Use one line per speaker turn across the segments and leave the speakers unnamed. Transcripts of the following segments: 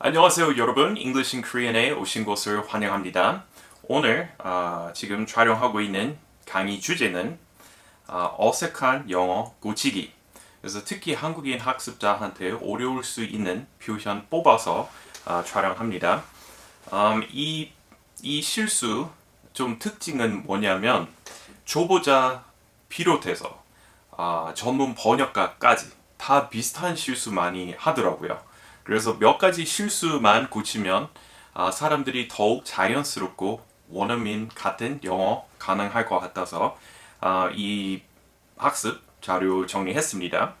안녕하세요 여러분 English in Korean에 오신 것을 환영합니다. 오늘 아, 지금 촬영하고 있는 강의 주제는 아, 어색한 영어 고치기 그래서 특히 한국인 학습자한테 어려울 수 있는 표현 뽑아서 아, 촬영합니다. 음, 이, 이 실수 좀 특징은 뭐냐면 초보자 비롯해서 아, 전문 번역가까지 다 비슷한 실수 많이 하더라고요. 그래서 몇 가지 실수만 고치면 아, 사람들이 더욱 자연스럽고 원어민 같은 영어 가능할 것 같아서 아, 이 학습 자료 정리했습니다.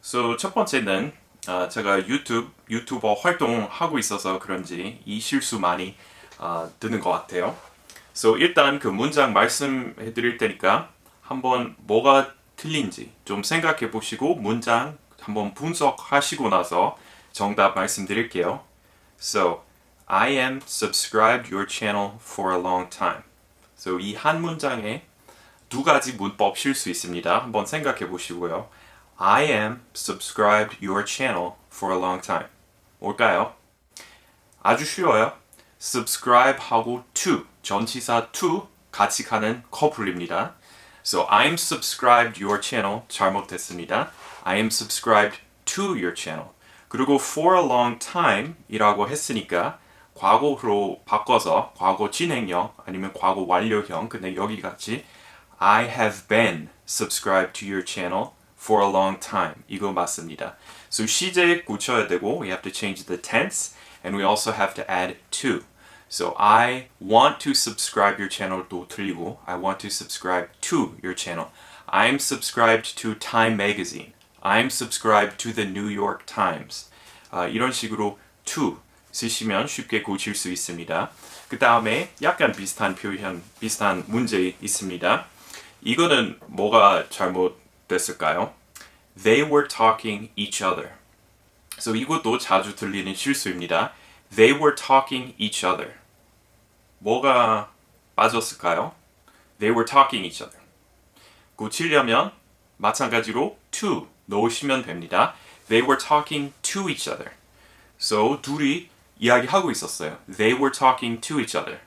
So, 첫 번째는 아, 제가 유튜브 유튜버 활동하고 있어서 그런지 이 실수 많이 아, 드는 것 같아요. So, 일단 그 문장 말씀해 드릴 테니까 한번 뭐가 틀린지 좀 생각해 보시고 문장 한번 분석하시고 나서 정답 말씀드릴게요. So, I am subscribed your channel for a long time. So, 이 한 문장에 두 가지 문법 실수 있습니다. 한번 생각해 보시고요. I am subscribed your channel for a long time. 뭘까요? 아주 쉬워요. subscribe 하고 to, 전치사 to 같이 가는 커플입니다. So I'm subscribed your channel 잘못했습니다. I am subscribed to your channel. 그리고 for a long time 이라고 했으니까 과거로 바꿔서 과거 진행형 아니면 과거 완료형 근데 여기 같이 I have been subscribed to your channel for a long time 이거 맞습니다. So 시제 고쳐야 되고 we have to change the tense and we also have to add to. So I want to subscribe your channel도 틀리고 I want to subscribe to your channel. I'm subscribed to Time magazine. I'm subscribed to the New York Times. 아, 이런 식으로 to 쓰시면 쉽게 고칠 수 있습니다. 그 다음에 약간 비슷한 표현, 비슷한 문제 있습니다. 이거는 뭐가 잘못됐을까요? They were talking each other. So 이것도 자주 들리는 실수입니다. They were talking each other. 뭐가 빠졌을까요? They were talking each other. 고치려면 마찬가지로 to 넣으시면 됩니다. They were talking to each other. So 둘이 이야기하고 있었어요. They were talking to each other.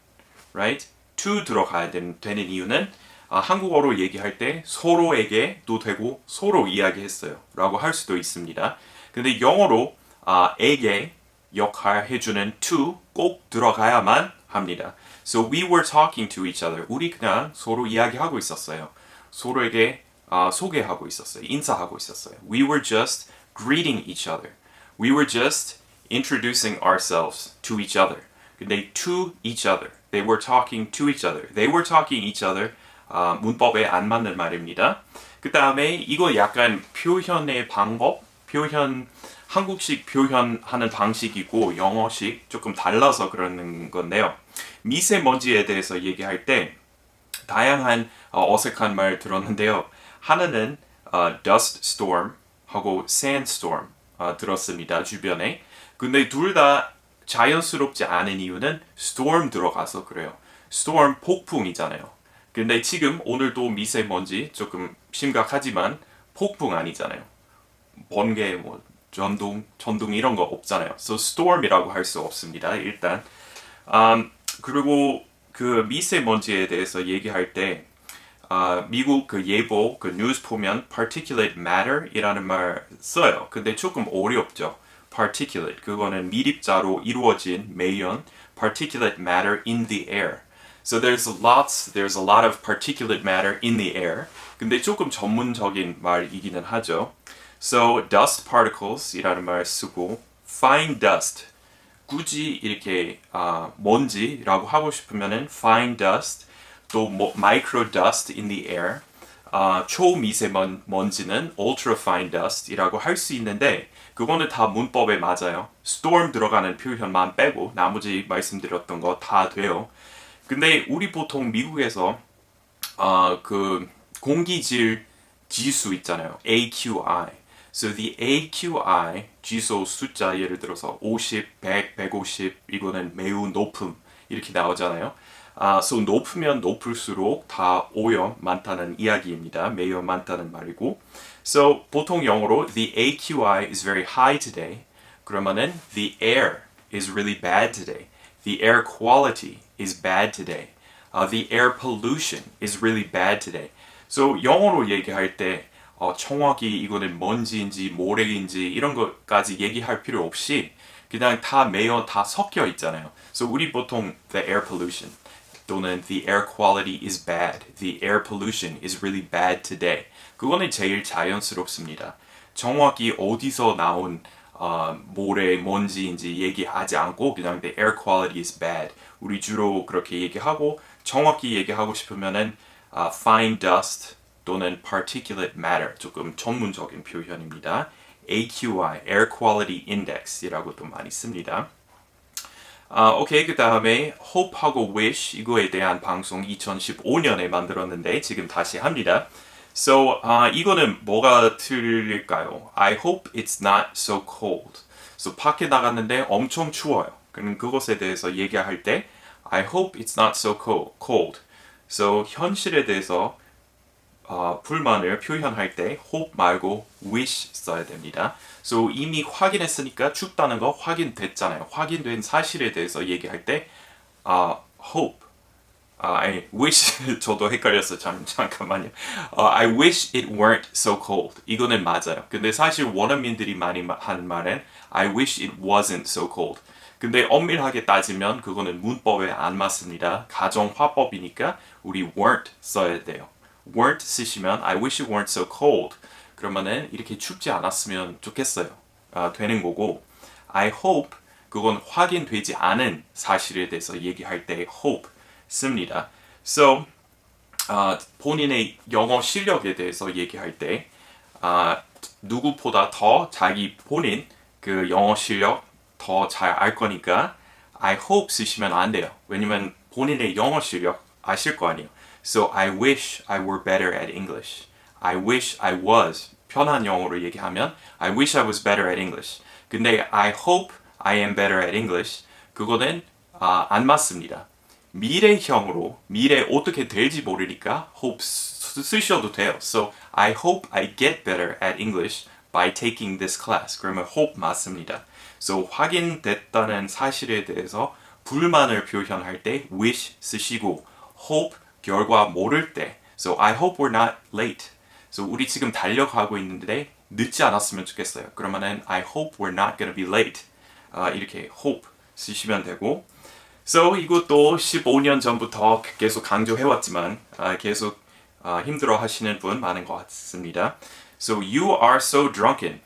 Right? to 들어가야 되는, 되는 이유는 아, 한국어로 얘기할 때 서로에게도 되고 서로 이야기했어요. 라고 할 수도 있습니다. 근데 영어로 아, 에게 역할 해주는 to 꼭 들어가야만 합니다. So we were talking to each other. 우리 그냥 서로 이야기하고 있었어요. 서로에게 아, 소개하고 있었어요. 인사하고 있었어요. We were just greeting each other. We were just introducing ourselves to each other. 근데 to each other. They were talking to each other. They were talking each other. 아, 문법에 안 맞는 말입니다. 그 다음에 이거 약간 표현의 방법, 표현 한국식 표현하는 방식이고 영어식 조금 달라서 그러는 건데요. 미세먼지에 대해서 얘기할 때 다양한 어, 어색한 말 들었는데요. 하나는 어, dust storm 하고 sand storm 어, 들었습니다. 주변에. 근데 둘 다 자연스럽지 않은 이유는 storm 들어가서 그래요. storm 폭풍이잖아요. 근데 지금 오늘도 미세먼지 조금 심각하지만 폭풍 아니잖아요. 번개, 뭐 전동, 전동 이런 거 없잖아요. So storm이라고 할 수 없습니다. 일단 음, 그리고 그 미세먼지에 대해서 얘기할 때 아, 미국 그 예보 그 뉴스 보면 particulate matter이라는 말 써요. 근데 조금 어렵죠. particulate 그거는 미립자로 이루어진 매연 particulate matter in the air. So there's lots there's a lot of particulate matter in the air. 근데 조금 전문적인 말이기는 하죠. So dust particles이라는 말 쓰고 fine dust 굳이 이렇게 아, 먼지라고 하고 싶으면은 fine dust 또 뭐, micro dust in the air 아, 초미세먼지는 ultrafine dust이라고 할 수 있는데 그거는 다 문법에 맞아요. storm 들어가는 표현만 빼고 나머지 말씀드렸던 거 다 돼요. 근데 우리 보통 미국에서 아, 그 공기질 지수 있잖아요. AQI. So the AQI 지수 숫자 예를 들어서 50, 100, 150 이거는 매우 높음 이렇게 나오잖아요. 아, so 높으면 높을수록 다 오염 많다는 이야기입니다. 매우 많다는 말이고. So 보통 영어로 the AQI is very high today. 그러면은 the air is really bad today. The air quality is bad today. Uh, the air pollution is really bad today. So 영어로 얘기할 때 어, 정확히 이거는 먼지인지 모래인지 이런 것까지 얘기할 필요 없이 그냥 다 매여 다 섞여 있잖아요. So 우리 보통 the air pollution 또는 the air quality is bad. The air pollution is really bad today. 그거는 제일 자연스럽습니다. 정확히 어디서 나온 어, 모래, 먼지인지 얘기하지 않고 그냥 the air quality is bad. 우리 주로 그렇게 얘기하고 정확히 얘기하고 싶으면은 어, fine dust 또는 particulate matter 조금 전문적인 표현입니다. AQI, Air Quality Index이라고도 많이 씁니다. 아, 오케이. 그 다음에 hope하고 wish 이거에 대한 방송 2015년에 만들었는데 지금 다시 합니다. So, 아, 이거는 뭐가 틀릴까요? I hope it's not so cold. So, 밖에 나갔는데 엄청 추워요. 그럼 그것에 대해서 얘기할 때 I hope it's not so cold. So, 현실에 대해서 어, 불만을 표현할 때 hope 말고 wish 써야 됩니다. So 이미 확인했으니까 춥다는 거 확인됐잖아요. 확인된 사실에 대해서 얘기할 때 아, hope 아, 아니, wish 저도 헷갈렸어. 잠, 잠깐만요. 어, I wish it weren't so cold. 이거는 맞아요. 근데 사실 원어민들이 많이 하는 말은 I wish it wasn't so cold. 근데 엄밀하게 따지면 그거는 문법에 안 맞습니다. 가정 화법이니까 우리 weren't 써야 돼요. Weren't 쓰시면 I wish it weren't so cold. 그러면은 이렇게 춥지 않았으면 좋겠어요. 아, 되는 거고 I hope 그건 확인되지 않은 사실에 대해서 얘기할 때 hope 씁니다. So 아, 본인의 영어 실력에 대해서 얘기할 때 아, 누구보다 더 자기 본인 그 영어 실력 더 잘 알 거니까 I hope 쓰시면 안 돼요. 왜냐면 본인의 영어 실력 아실 거 아니에요. So I wish I were better at English. I wish I was. 편한 영어로 얘기하면 I wish I was better at English. 근데 I hope I am better at English. 그거는 아, 안 맞습니다. 미래형으로 미래 어떻게 될지 모르니까 hope 쓰셔도 돼요. So I hope I get better at English by taking this class. 그러면 hope 맞습니다. So 확인됐다는 사실에 대해서 불만을 표현할 때 wish 쓰시고 hope 결과 모를 때 So I hope we're not late. So 우리 지금 달려가고 있는데 늦지 않았으면 좋겠어요. 그러면은 I hope we're not gonna be late. 아, 이렇게 hope 쓰시면 되고 So 이것도 15년 전부터 계속 강조해왔지만 아, 계속 아, 힘들어 하시는 분 많은 것 같습니다. So you are so drunken.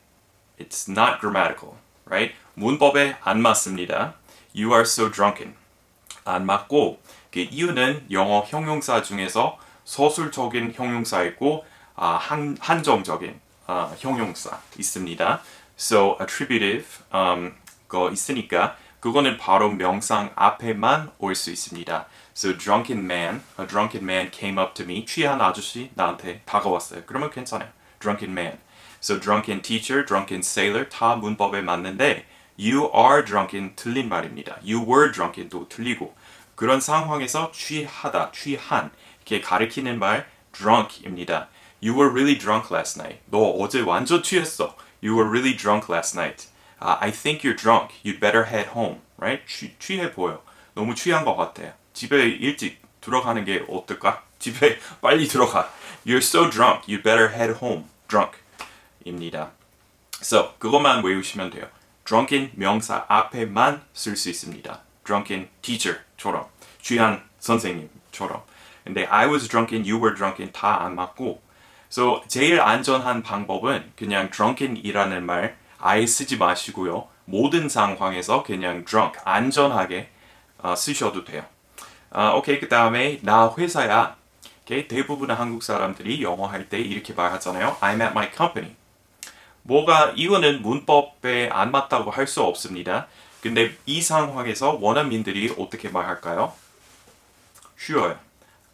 It's not grammatical, right? 문법에 안 맞습니다. You are so drunken. 안 맞고 그 이유는 영어 형용사 중에서 서술적인 형용사 있고 아, 한, 한정적인 아, 형용사 있습니다. So attributive um, 거 있으니까 그거는 바로 명상 앞에만 올 수 있습니다. So drunken man, a drunken man came up to me. 취한 아저씨 나한테 다가왔어요. 그러면 괜찮아요. Drunken man. So drunken teacher, drunken sailor 다 문법에 맞는데 you are drunken 틀린 말입니다. You were drunken도 틀리고 그런 상황에서 취하다, 취한 이렇게 가리키는 말 drunk입니다. You were really drunk last night. 너 어제 완전 취했어. You were really drunk last night. Uh, I think you're drunk. You'd better head home. Right? 취, 취해 보여. 너무 취한 것 같아. 집에 일찍 들어가는 게 어떨까? 집에 빨리 들어가. You're so drunk. You'd better head home. Drunk. 입니다. So, 그것만 외우시면 돼요. drunken 명사 앞에만 쓸 수 있습니다. drunken teacher 처럼 취한 선생님처럼. 근데 I was drunken, you were drunken 다 안 맞고 So 제일 안전한 방법은 그냥 drunken이라는 말 아예 쓰지 마시고요. 모든 상황에서 그냥 drunk 안전하게 어, 쓰셔도 돼요. 아, 오케이 그 다음에 나 회사야. 오케이 대부분의 한국 사람들이 영어 할 때 이렇게 말하잖아요. I'm at my company. 뭐가 이거는 문법에 안 맞다고 할 수 없습니다. 근데 이 상황에서 원어민들이 어떻게 말할까요? 쉬워요.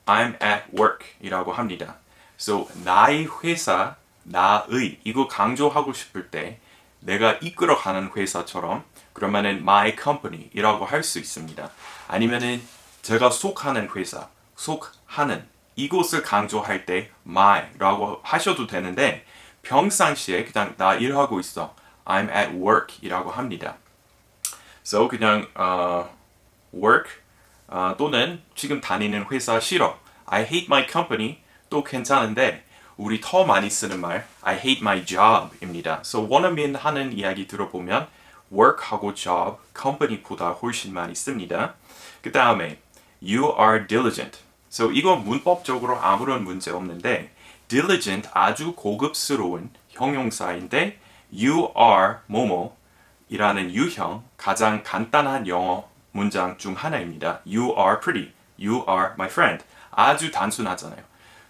I'm at work 이라고 합니다. So 나의 회사, 나의 이거 강조하고 싶을 때 내가 이끌어가는 회사처럼 그러면은 my company 이라고 할 수 있습니다. 아니면은 제가 속하는 회사, 속하는 이곳을 강조할 때 my라고 하셔도 되는데 평상시에 그냥 나 일하고 있어. I'm at work 이라고 합니다. So 그냥 어, work 어, 또는 지금 다니는 회사 싫어. I hate my company 또 괜찮은데 우리 더 많이 쓰는 말 I hate my job입니다. So 원어민 하는 이야기 들어보면 work하고 job, company보다 훨씬 많이 씁니다. 그 다음에 you are diligent. So 이건 문법적으로 아무런 문제 없는데 diligent 아주 고급스러운 형용사인데 you are 뭐뭐 이라는 유형 가장 간단한 영어 문장 중 하나입니다. You are pretty. You are my friend. 아주 단순하잖아요.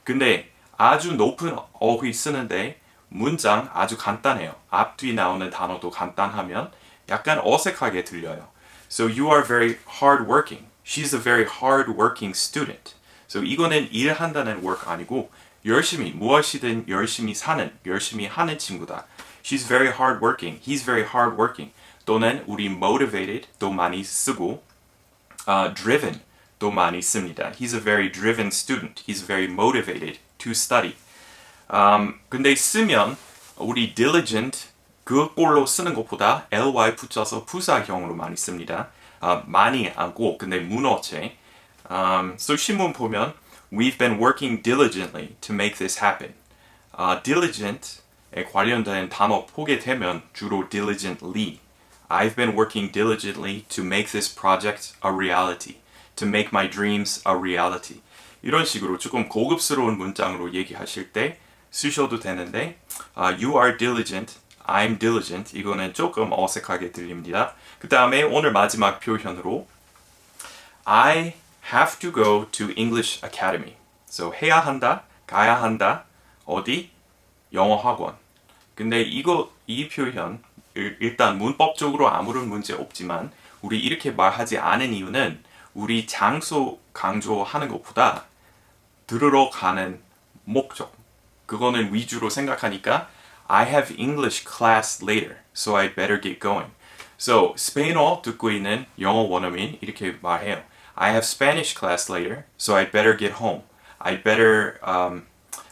근데 아주 높은 어휘 쓰는데 문장 아주 간단해요. 앞뒤 나오는 단어도 간단하면 약간 어색하게 들려요. So you are very hardworking. She's a very hardworking student. So 이거는 일한다는 work 아니고 열심히 무엇이든 열심히 사는 열심히 하는 친구다. She's very hardworking. He's very hardworking. 또는 우리 motivated 도 많이 쓰고 uh, driven 도 많이 씁니다. He's a very driven student. He's very motivated to study. Um, 근데 쓰면 우리 diligent 그꼴로 쓰는 것보다 ly 붙여서 부사형으로 많이 씁니다. 아, 많이 하고 근데 문어체. Um, so 신문 보면 We've been working diligently to make this happen. 아, diligent에 관련된 단어 보게 되면 주로 diligently. I've been working diligently to make this project a reality. To make my dreams a reality. 이런 식으로 조금 고급스러운 문장으로 얘기하실 때 쓰셔도 되는데 아, You are diligent, I'm diligent 이거는 조금 어색하게 들립니다. 그 다음에 오늘 마지막 표현으로 I have to go to English Academy. So 해야 한다, 가야 한다. 어디? 영어 학원. 근데 이거 이 표현 일- 일단 문법적으로 아무런 문제 없지만 우리 이렇게 말하지 않은 이유는 우리 장소 강조하는 것보다 들으러 가는 목적 그거는 위주로 생각하니까 I have English class later, so I'd better get going. So 스페인어 듣고 있는 영어 원어민 이렇게 말해요. I have Spanish class later, so I'd better get home. I'd better um,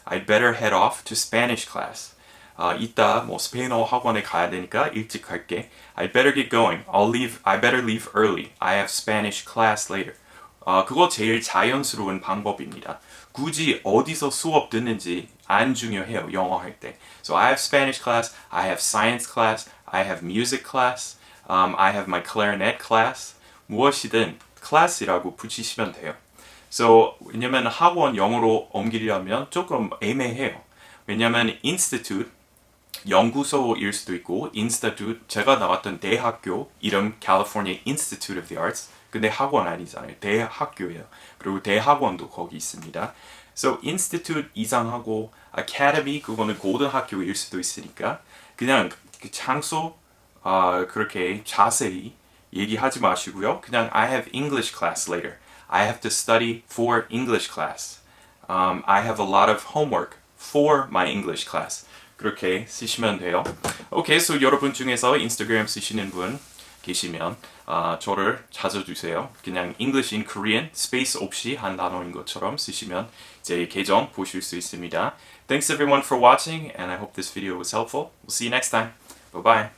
I'd better head off to Spanish class. 아, 이따 뭐 스페인어 학원에 가야 되니까 일찍 갈게. I better get going. I'll leave. I better leave early. I have Spanish class later. 아, 그거 제일 자연스러운 방법입니다. 굳이 어디서 수업 듣는지 안 중요해요. 영어 할 때. So I have Spanish class. I have science class. I have music class. Um, I have my clarinet class. 무엇이든 class이라고 붙이시면 돼요. So 왜냐면 학원 영어로 옮기려면 조금 애매해요. 왜냐면 institute 연구소일 수도 있고 institute 제가 나왔던 대학교 이름 California Institute of the Arts 근데 학원 아니잖아요. 대학교예요. 그리고 대학원도 거기 있습니다. So institute 이상하고 academy 그거는 고등학교일 수도 있으니까 그냥 그 장소 아 그렇게 자세히 얘기하지 마시고요. 그냥 I have English class later I have to study for English class um, I have a lot of homework for my English class. 그렇게 쓰시면 돼요. 오케이, so 여러분 중에서 인스타그램 쓰시는 분 계시면 아, 저를 찾아주세요. 그냥 English in Korean 스페이스 없이 한 단어인 것처럼 쓰시면 제 계정 보실 수 있습니다. Thanks everyone for watching and I hope this video was helpful. We'll see you next time. Bye bye.